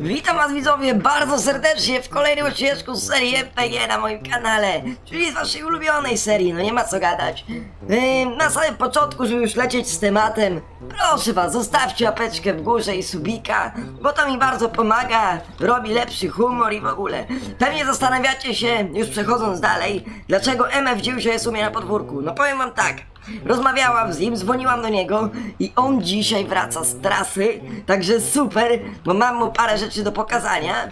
Witam was widzowie bardzo serdecznie w kolejnym odcinku z serii RPG na moim kanale, czyli z waszej ulubionej serii, no nie ma co gadać. Yy, na samym początku, żeby już lecieć z tematem, proszę was, zostawcie łapeczkę w górze i subika, bo to mi bardzo pomaga, robi lepszy humor i w ogóle. Pewnie zastanawiacie się, już przechodząc dalej, dlaczego MF dzisiaj jest u mnie na podwórku. No powiem wam tak, Rozmawiałam z nim, dzwoniłam do niego i on dzisiaj wraca z trasy, także super, bo mam mu parę rzeczy do pokazania.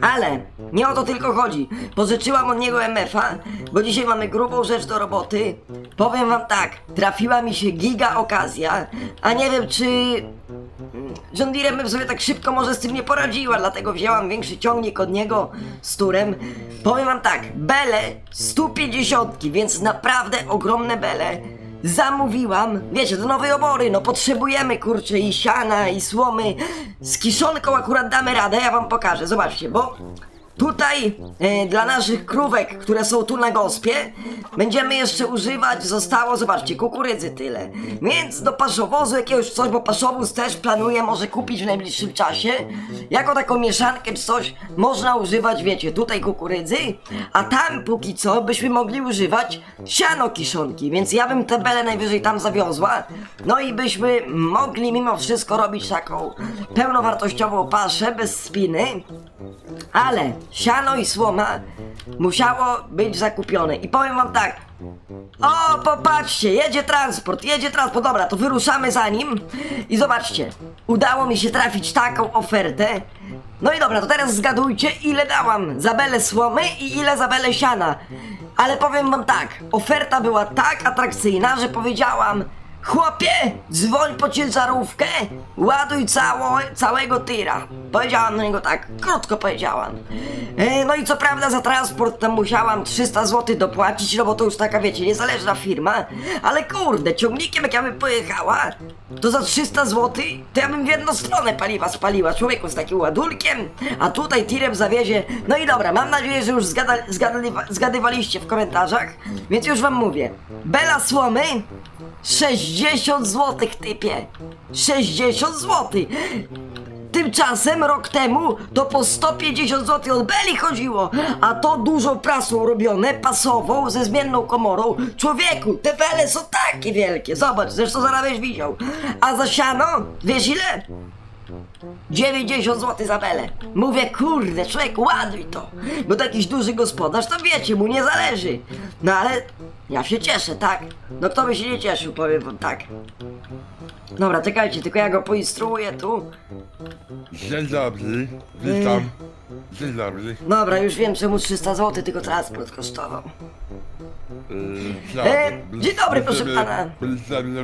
Ale nie o to tylko chodzi. Pożyczyłam od niego MF-a, bo dzisiaj mamy grubą rzecz do roboty. Powiem wam tak, trafiła mi się giga okazja, a nie wiem czy John Deere bym sobie tak szybko może z tym nie poradziła, dlatego wzięłam większy ciągnik od niego z turem. Powiem wam tak, bele 150, więc naprawdę ogromne bele. Zamówiłam, wiecie, do nowej obory, no potrzebujemy kurczę i siana, i słomy. Z kiszonką akurat damy radę, ja wam pokażę, zobaczcie, bo Tutaj e, dla naszych krówek, które są tu na gospie, będziemy jeszcze używać, zostało, zobaczcie, kukurydzy tyle. Więc do paszowozu jakiegoś coś, bo paszowóz też planuję może kupić w najbliższym czasie. Jako taką mieszankę czy coś można używać, wiecie, tutaj kukurydzy, a tam póki co byśmy mogli używać siano kiszonki, więc ja bym te bele najwyżej tam zawiozła. No i byśmy mogli mimo wszystko robić taką pełnowartościową paszę bez spiny. Ale siano i słoma musiało być zakupione. I powiem wam tak. O, popatrzcie, jedzie transport, jedzie transport. Dobra, to wyruszamy za nim. I zobaczcie, udało mi się trafić taką ofertę. No i dobra, to teraz zgadujcie, ile dałam za belę słomy i ile za belę siana. Ale powiem wam tak, oferta była tak atrakcyjna, że powiedziałam Chłopie, dzwoń po ciężarówkę, ładuj cało, całego tyra. Powiedziałam do niego tak, krótko powiedziałam. E, no i co prawda za transport tam musiałam 300 zł dopłacić, no bo to już taka wiecie, niezależna firma. Ale kurde, ciągnikiem jak ja bym pojechała, to za 300 zł to ja bym w jedną stronę paliwa spaliła. Człowieku z takim ładunkiem, a tutaj tirem zawiezie. No i dobra, mam nadzieję, że już zgada, zgadywa, zgadywaliście w komentarzach, więc już wam mówię. Bela Słomy 60 zł typie! 60 zł! Tymczasem rok temu to po 150 zł od Beli chodziło, a to dużą prasą robione, pasową, ze zmienną komorą. Człowieku, te bele są takie wielkie, zobacz, zresztą zaraz widział. A za siano, wiesz ile? 90 zł za belę. Mówię, kurde, człowiek, ładuj to. Bo to jakiś duży gospodarz, to wiecie, mu nie zależy. No ale ja się cieszę, tak? No kto by się nie cieszył, powiem wam tak. Dobra, czekajcie, tylko ja go poinstruuję tu. Dzień dobry, witam. Dzień dobry. Dobra, już wiem, czemu 300 zł tylko transport kosztował. Yy, E, dzień dobry, proszę pana. Ze mną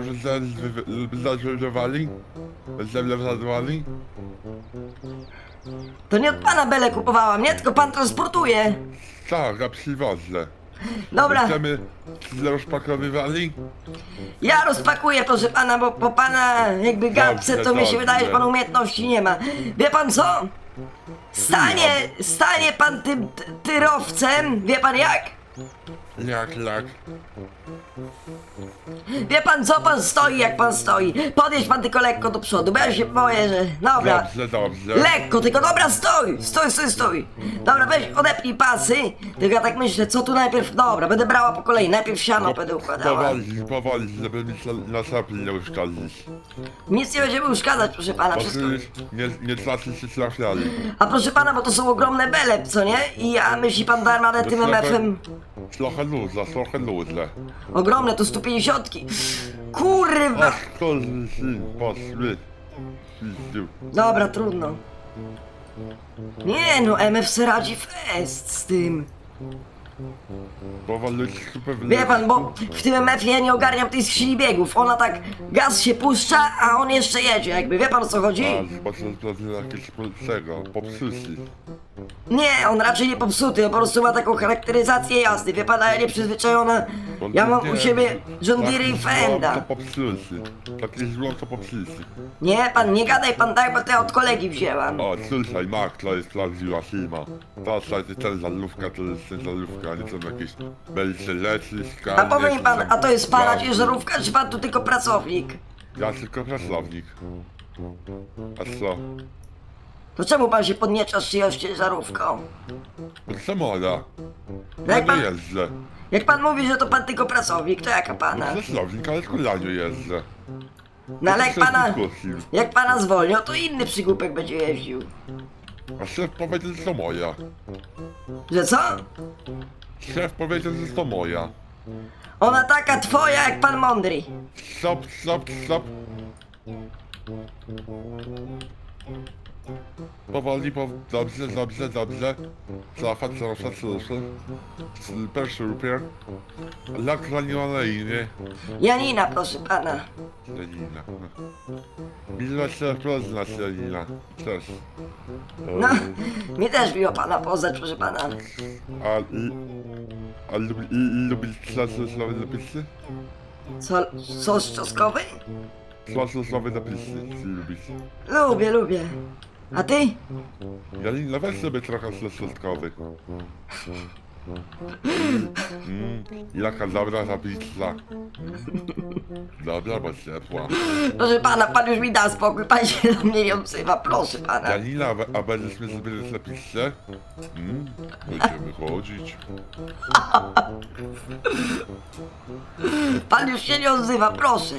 zarezerwowali? Ze mną zarezerwowali? To nie od pana belę kupowałam, nie? Tylko pan transportuje. Tak, a przywożę. Dobra, Chcemy rozpakowywali? ja rozpakuję, proszę pana, bo po pana jakby gadce to mi się dobrze. wydaje, że pan umiejętności nie ma. Wie pan co? Stanie, stanie pan tym tyrowcem, wie pan jak? Jak, jak? Wie pan co pan stoi, jak pan stoi? Podjedź pan tylko lekko do przodu, bo ja się boję, że... Dobra. Dobrze, dobrze. Lekko, tylko dobra, stój! Stój, stój, stój! Dobra, weź odepnij pasy. Tylko ja tak myślę, co tu najpierw. Dobra, będę brała po kolei. Najpierw siano będę układała. Powoli, powoli, żeby mi się na sobie nie uszkodzić. Nic nie będziemy uszkadzać, proszę pana, Bo wszystko. nie, nie traci się trafiali. A proszę pana, bo to są ogromne bele, co nie? I ja myśli pan da radę tym MF-em. Trochę luźne, trochę luźne. Ogromne, to 150. Kurwa! Syn, poszły. Pizdziu. Dobra, trudno. Nie no, MF se radzi fest z tym. Pewnie. Wie pan, bo w tym MF-ie ja nie ogarniam tej skrzyni biegów. Ona tak, gaz się puszcza, a on jeszcze jedzie jakby. Wie pan o co chodzi? A, to to jest jakieś po- tego, popsusi. Nie, on raczej nie popsuty, on po prostu ma taką charakteryzację jazdy. Wie pan, a ja nieprzyzwyczajona. Ja mam u siebie John Deere i To Fenda. popsusi. Takie zło to popsusi. Nie, pan, nie gadaj pan tak, bo to ja od kolegi wzięłam. O, słuchaj, Mark, to jest prawdziwa firma. To słuchajcie, ten żarówka to jest ciężarówka, a nie są jakieś belce leci. A powie mi pan, a to jest pana ciężarówka, czy pan tu tylko pracownik? Ja tylko pracownik. A co? To czemu pan się podniecza z czyjąś ciężarówką? Bo Samola. No Ja jak nie pan, jeżdżę. jak pan mówi, że to pan tylko pracownik, to jaka pana? Zasłownik, ale kolaniu jeżdżę. No ale jak pana, jak pana zwolnią, to inny przygłupek będzie jeździł. A szef powiedział, że to moja. Że co? Szef powiedział, że to moja. Ona taka twoja jak pan mądry. Stop, stop, stop. Powoli, po... dobrze, dobrze, dobrze. Cofa, cofa, cofa. Super, super. Jak raniła na imię? Janina, proszę pana. Janina. Ile się poznasz, Janina? Też. No, mi też miło pana poznać, proszę pana. A, i, a lubi, i, lubisz klasy słowy napisy? Co, sos czosnkowy? Klasy słowy napisy, czy lubisz? Lubię, lubię. A ty? Janina, weź sobie trochę sos czosnkowy. Mm, jaka dobra ta pizza. Dobra, bo ciepła. Proszę pana, pan już mi da spokój, pan się do mnie nie odzywa, proszę pana. Janina, a- a będziesz mi zbierać na pizzę? Mm, będziemy chodzić. Pan już się nie odzywa, proszę.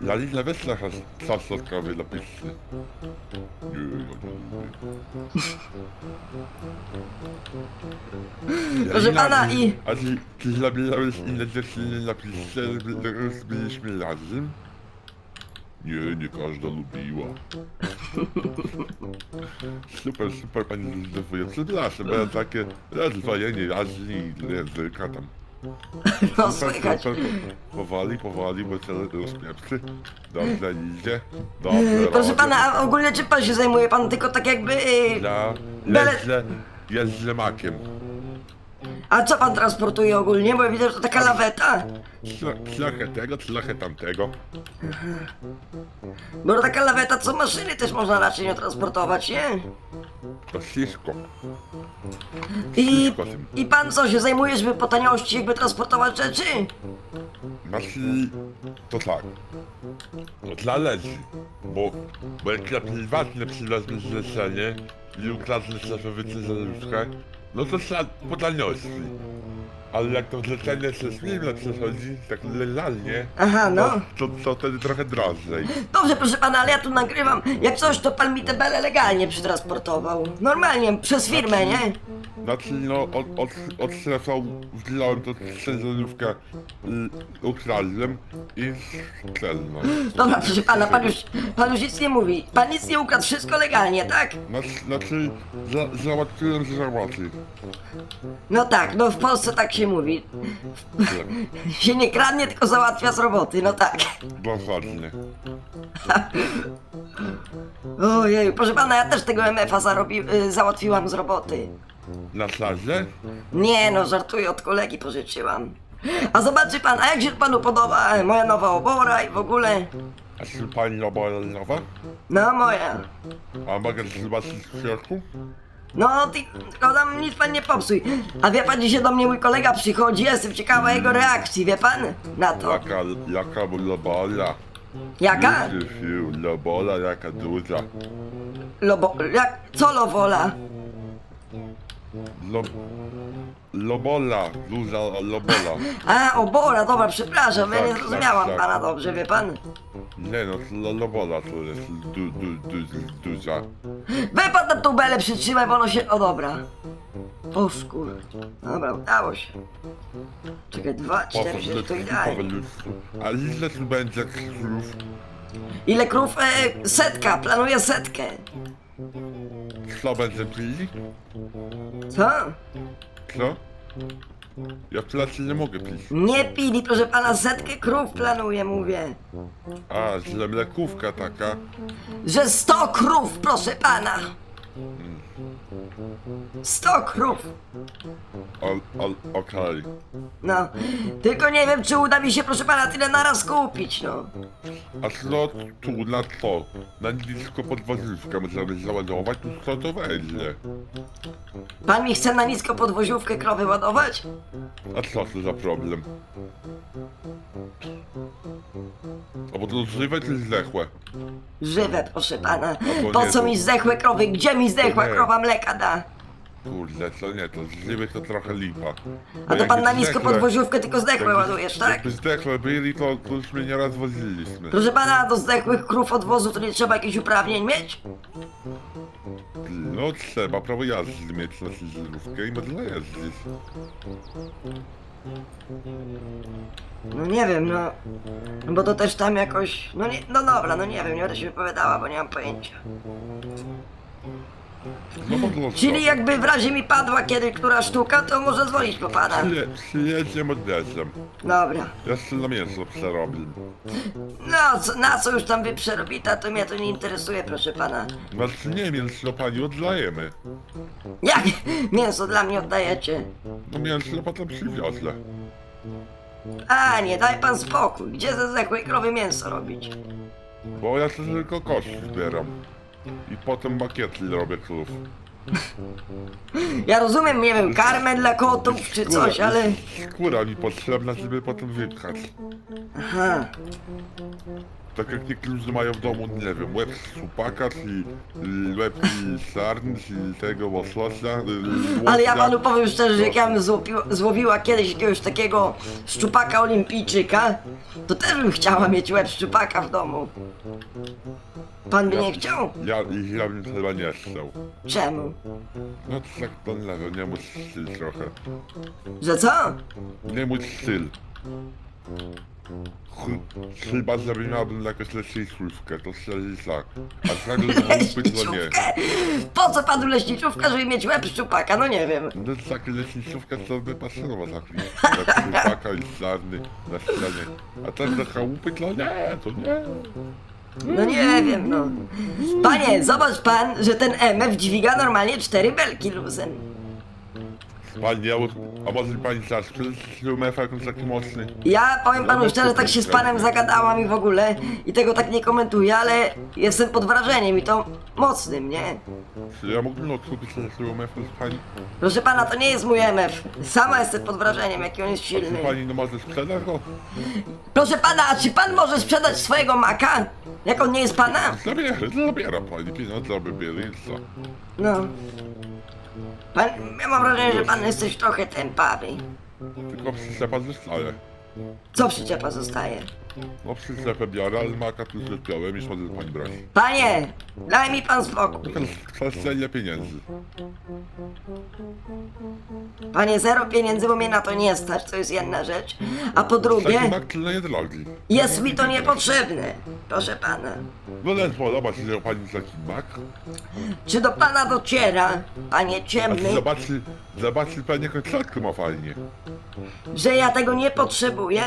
Janina, weź trochę sos czosnkowy na pizzę. Proszę pana, i- A ty, ty zabierałeś inne dziewczyny na pizzę, żeby byliśmy razem? Nie, nie każda lubiła. Super, super pani zdefuje. Przepraszam, bo ja takie rozwojenie jaźni języka tam. No słychać. Powoli, powoli, bo się rozpieprzy. Dobrze idzie. Dobrze Proszę robię. pana, a ogólnie czym pan się zajmuje? Pan tylko tak jakby... y, Ja Bele- jeżdżę, jeżdżę makiem. A co pan transportuje ogólnie? Bo ja widzę, że to taka laweta. Tro- Trochę tego, trochę tamtego. Bo taka laweta, co maszyny też można raczej nie transportować, nie? To wszystko. I, Wszystko tym. I pan co, się zajmuje, żeby po taniości jakby transportować rzeczy? Znaczy, to tak. To zależy. Bo, bo jak ja prywatnie przywezmę zlecenie i ukradnę szefowy ciężarówkę, no to trzeba po taniości. Ale jak to zlecenie się z nim przechodzi, tak legalnie, Aha, no. to, to, wtedy trochę drożej. Dobrze, proszę pana, ale ja tu nagrywam. Jak coś, to pan mi te bele legalnie przetransportował. Normalnie, przez firmę, nie? Znaczy, no, od, od, od szefa wziąłem to ciężarówkę i ukradłem i celno. Dobra, proszę pana, pan już, pan już nic nie mówi. Pan nic nie ukradł, wszystko legalnie, tak? Znaczy, znaczy za, załatwiłem z roboty. No tak, no w Polsce tak się mówi. Się nie kradnie, tylko załatwia z roboty, no tak. Dokładnie. Ojej, proszę pana, ja też tego MF-a zarobi, y, załatwiłam z roboty. Na plaży? Nie no, żartuję, od kolegi pożyczyłam. A zobaczy pan, a jak się panu podoba e, moja nowa obora i w ogóle? A czy pani obowiązkowa? No moja. A mogę zobaczyć w środku? No, ty, tylko tam nic pan nie popsuj. A wie pan, dzisiaj do mnie mój kolega przychodzi, jestem ciekawa jego reakcji, wie pan? Na to. Jaka, jaka lobola? Jaka? Lobola jaka duża. Lobo, jak, co lowola? Lo, lobola, duża lobola. A, obora, dobra, przepraszam, ja nie Tak, zrozumiałam tak, tak. pana dobrze, wie pan? Nie no, lo, lobola to jest du, du, du, duża. We pan na tą belę przytrzymaj, bo ono się, o dobra. O szkur. Dobra, udało się. Czekaj, dwa, cztery, sześć, to idealnie. A ile tu będzie krów? Ile krów? E, setka, planuję setkę. Co będzie pili? Co? Co? Ja w placie nie mogę pić. Nie pili, proszę pana, setkę krów planuję, mówię. A, źle mlekówka taka. Że sto krów, proszę pana. Sto krów. O, o, okej. No, tylko nie wiem, czy uda mi się, proszę pana, tyle naraz kupić, no. A co tu na co? Na nisko podwozówkę możemy załadować, to co to będzie? Pan mi chce na nisko podwoziówkę krowy ładować? A co to za problem? A bo to żywe czy zdechłe? Żywe, proszę pana. to Po nie, co mi zdechłe krowy? Gdzie mi zdechła nie. krowa mleka da? Kurde, to nie, to z żywych to trochę lipa. A to pan na nisko zdechłe- podwoziówkę tylko zdechłe jakby- ładujesz, tak? Jakby zdechłe byli, to, to już mnie nieraz woziliśmy. Proszę pana, do zdechłych krów odwozu to nie trzeba jakichś uprawnień mieć? No trzeba prawo jazdy mieć na ciężarówkę i można jeździć. No nie wiem, no. No Bo to też tam jakoś. No nie, no dobra, no nie wiem, nie będę się wypowiadała, bo nie mam pojęcia. No Czyli jakby w razie mi padła kiedy która sztuka, to może dzwonić po pana. Przyje, przyjedziemy odjeżdżam. Dobra. Jeszcze na mięso przerobię. No, co, na co już tam wy przerobita, to mnie to nie interesuje, proszę pana. Znaczy nie, mięso pani oddajemy. Jak mięso dla mnie oddajecie? No mięso potem przywiozę. A, nie, daj pan spokój. Gdzie ze zdechłej krowy mięso robić? Bo ja sobie tylko kości zbieram. I potem makiety robię krów. Ja rozumiem, nie wiem, karmę dla kotów czy coś, ale... Skóra mi potrzebna, żeby potem wypchać. Aha. Tak jak niektórzy mają w domu, nie wiem, łeb z supaka, czy y, łeb i sarny, czy tego łososia. y, Ale ja panu powiem szczerze, że jak ja bym złopiła, złowiła kiedyś jakiegoś takiego szczupaka olimpijczyka, to też bym chciała mieć łeb szczupaka w domu. Pan by nie chciał? Ja, ich ja bym chyba nie chciał. Czemu? No to tak nie wiem, nie mój styl trochę. Że co? Nie mój styl. Ch- Chyba, żeby miałbym jakąś leśniczówkę, to wtedy tak. A tak, chłopy, to nie. Leśniczówkę? Po co panu leśniczówka, żeby mieć łeb szczupaka? No nie wiem. No to takie leśniczówka, co by pasowało za chwilę. Chłopaka i czarny na ścianie. A tak do chałupy, to nie, to nie. No nie wiem, no. Panie, zobacz pan, że ten MF dźwiga normalnie cztery belki luzem. Pani, a może pani przecież UMF jakąś taki mocny? Ja powiem panu szczerze, tak się z panem zagadałam i w ogóle i tego tak nie komentuję, ale jestem pod wrażeniem i to mocnym, nie? Czy ja mógłbym odkupić ten UMF z pani? Proszę pana, to nie jest mój MF. Sama jestem pod wrażeniem, jaki on jest Czy silny. pani no może sprzedać go? Proszę pana, a czy pan może sprzedać swojego maka? Jak on nie jest pana? Zabiera, zabiera pani pieniądze, aby co? No. Pan, ja mam wrażenie, że pan jesteś trochę tępawy. Tylko przyczepa zostaje. Co przyczepa zostaje? No przyczepę biorę, ale maka tu wypiąłem i chodzę pani brać. Panie, daj mi pan spokój. Kwestia ile pieniędzy. Panie, zero pieniędzy, bo mnie na to nie stać, to jest jedna rzecz. A po Taki drugie, mak tyle nie drogi. jest mi to niepotrzebne. Proszę pana. No lecz podoba się że pani taki mak. Czy do pana dociera, panie A ciemny, zobaczy, zobaczy pani jaką klatkę ma fajnie. że ja tego nie potrzebuję?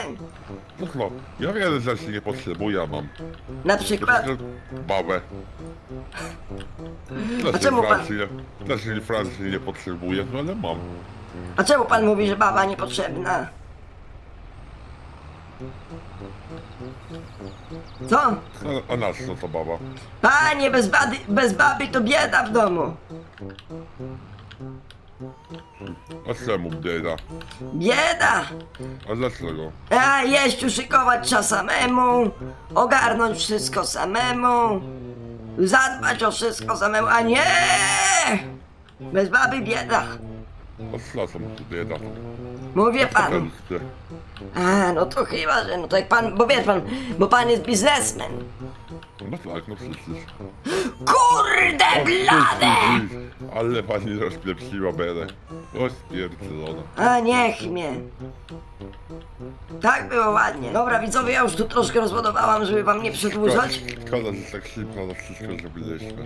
No no, ja wiele rzeczy nie potrzebuję, a mam. Na przykład, babę. A Też czemu pan- Francji, nie- też Francji nie potrzebuję, no ale mam. a czemu pan mówi, że baba niepotrzebna? Co? A, a na co to baba? Panie, bez, bady, bez baby to bieda w domu. A czemu bieda? Bieda! A dlaczego? A jeść, uszykować trzeba samemu, ogarnąć wszystko samemu, zadbać o wszystko samemu, a nie! Bez baby bieda. A tam tu bieda? Mówię panu. A, no to chyba, że no to jak pan, bo wie pan, bo pan jest biznesmen. No tak, no przecież. Kurde blade! Ale pani rozpieprzyła belę. O stwierdzona. A niech mnie. Tak było ładnie. Dobra widzowie, ja już tu troszkę rozładowałam, żeby wam nie przedłużać. Szkoda, że tak szybko na wszystko zrobiliśmy.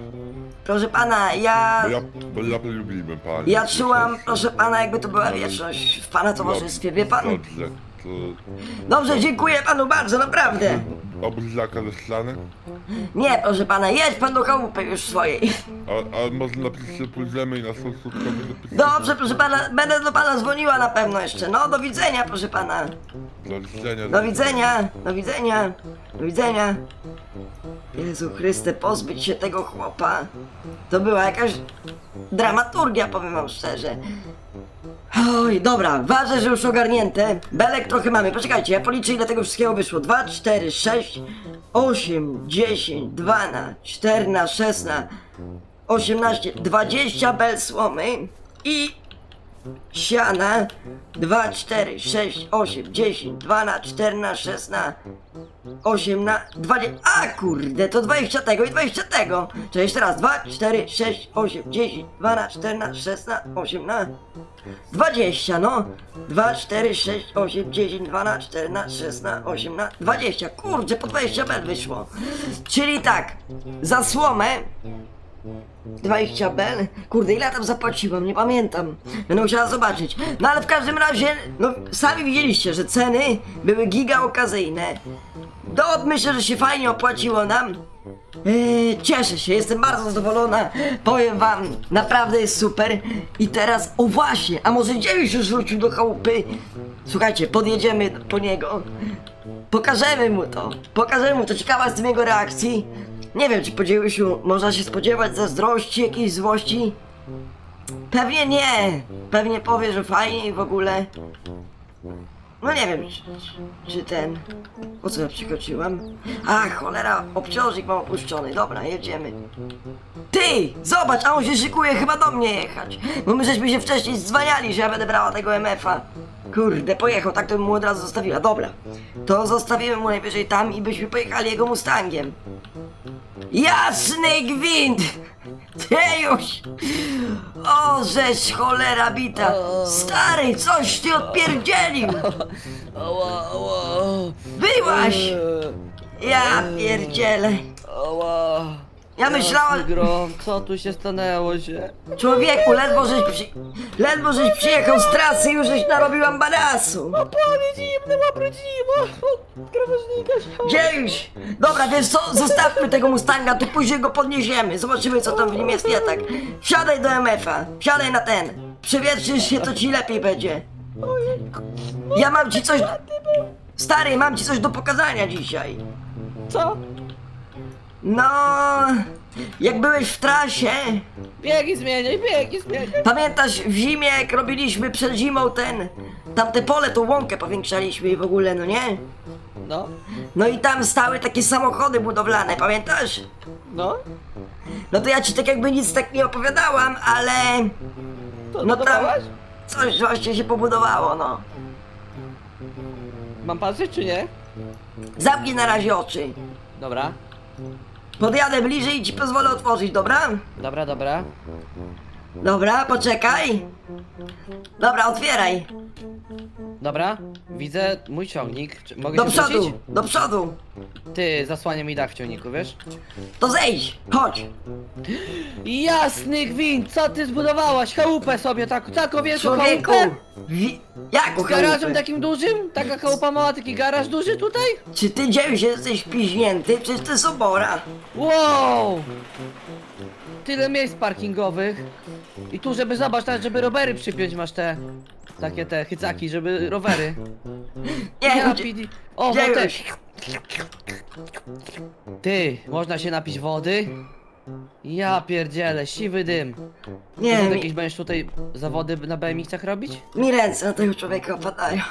Proszę pana, ja... Bo ja, bo ja lubiłem pani. Ja czułam, proszę pana, jakby to była wieczność w pana towarzystwie, wie pan? Dobrze. Dobrze, dziękuję panu bardzo, naprawdę. Obrzaka ze ściany? Nie, proszę pana, jedź pan do chałupy już swojej. A, a może napisać, że pójdziemy i na stosunkowy napisać? Dobrze, proszę pana, będę do pana dzwoniła na pewno jeszcze. No, do widzenia, proszę pana. Do widzenia. Do widzenia, do widzenia, do widzenia. Jezu Chryste, pozbyć się tego chłopa. To była jakaś dramaturgia, powiem wam szczerze. Oj, dobra, ważne, że już ogarnięte. Belek trochę mamy. Poczekajcie, ja policzę ile tego wszystkiego wyszło. 2, 4, 6, 8, 10, 12, 14, 16, 18, 20 bel słomy i siana 2, 4, 6, 8, 10, 12, 14, 16, 18, 20. A kurde, to 20 tego i 20 tego. Czyli jeszcze raz 2, 4, 6, 8, 10, 12, 14, 16, 18, 20, no. 2, 4, 6, 8, 10, 12, 14, 16, 18, 20. Kurczę, po 20 bel wyszło. Czyli tak, za słomę 20 bel? Kurde, ile tam zapłaciłem? Nie pamiętam. Będę musiała zobaczyć. No ale w każdym razie, no sami widzieliście, że ceny były giga okazyjne. No myślę, że się fajnie opłaciło nam. Eee, cieszę się, jestem bardzo zadowolona. Powiem wam, naprawdę jest super. I teraz, o właśnie, a może dziewięć już wrócił do chałupy? Słuchajcie, podjedziemy po niego. Pokażemy mu to. Pokażemy mu to. Ciekawa jestem jego reakcji. Nie wiem, czy po dziewięciu można się spodziewać zazdrości, jakiejś złości. Pewnie nie. Pewnie powie, że fajnie i w ogóle. No nie wiem, czy, czy ten... Po co ja przykroczyłam? A, cholera, obciążnik mam opuszczony. Dobra, jedziemy. Ty! Zobacz, a on się szykuje chyba do mnie jechać. Bo my żeśmy się wcześniej dzwaniali, że ja będę brała tego MF-a. Kurde, pojechał, tak to bym mu od razu zostawiła. Dobra, to zostawimy mu najwyżej tam i byśmy pojechali jego Mustangiem. Jasny gwint! Ty już! O, żeś cholera bita! Stary, coś ty odpierdzielił! Ała, ała. Byłaś! Ja pierdzielę! Ja myślałam... Grom, co tu się stanęło się? Człowieku, ledwo żeś, przy... ledwo żeś przyjechał z trasy, już żeś narobiłam badasu! Panie zimny, łaprycimo! Krawężnika Gdzie już? Dobra, więc co, zostawmy tego Mustanga, tu później go podniesiemy. Zobaczymy, co tam w nim jest nie tak. Wsiadaj do MF-a, wsiadaj na ten. Przewietrzysz się, to ci lepiej będzie. Ja mam ci coś... Stary, mam ci coś do pokazania dzisiaj. Co? No... Jak byłeś w trasie, Biegi zmieniaj, biegi zmieniaj! pamiętasz w zimie, jak robiliśmy przed zimą ten... Tamte pole, tą łąkę powiększaliśmy i w ogóle, no nie? No, No i tam stały takie samochody budowlane, pamiętasz? no. No to ja ci tak jakby nic tak nie opowiadałam, ale To No tam- coś właśnie się pobudowało, no. Mam patrzeć czy nie? Zamknij na razie oczy. Dobra, Podjadę bliżej i ci pozwolę otworzyć, dobra? dobra, dobra. Dobra, poczekaj. Dobra, otwieraj. Dobra, widzę mój ciągnik. Czy mogę Do się przodu, wrócić? do przodu. Ty, zasłania mi dach w ciągniku, wiesz? To zejdź, chodź. Jasny gwint, co ty zbudowałaś? Chałupę sobie, tak, taką wielką Człowieku. chałupę? Wi- Jak Z garażem takim dużym? Taka chałupa mała, taki garaż duży tutaj? Czy ty dziewięć jesteś piźnięty? Przecież to jest obora. Wow! Tyle miejsc parkingowych. I tu, żeby zobacz, nawet żeby rowery przypiąć masz te. Takie te chycaki, żeby rowery. Nie, Ja pidi... O, gdzie wodę! już? Ty, można się napić wody? Ja pierdzielę, siwy dym. Nie, mi, jakieś będziesz tutaj zawody na BMX-ach robić? mi ręce na tego człowieka opadają.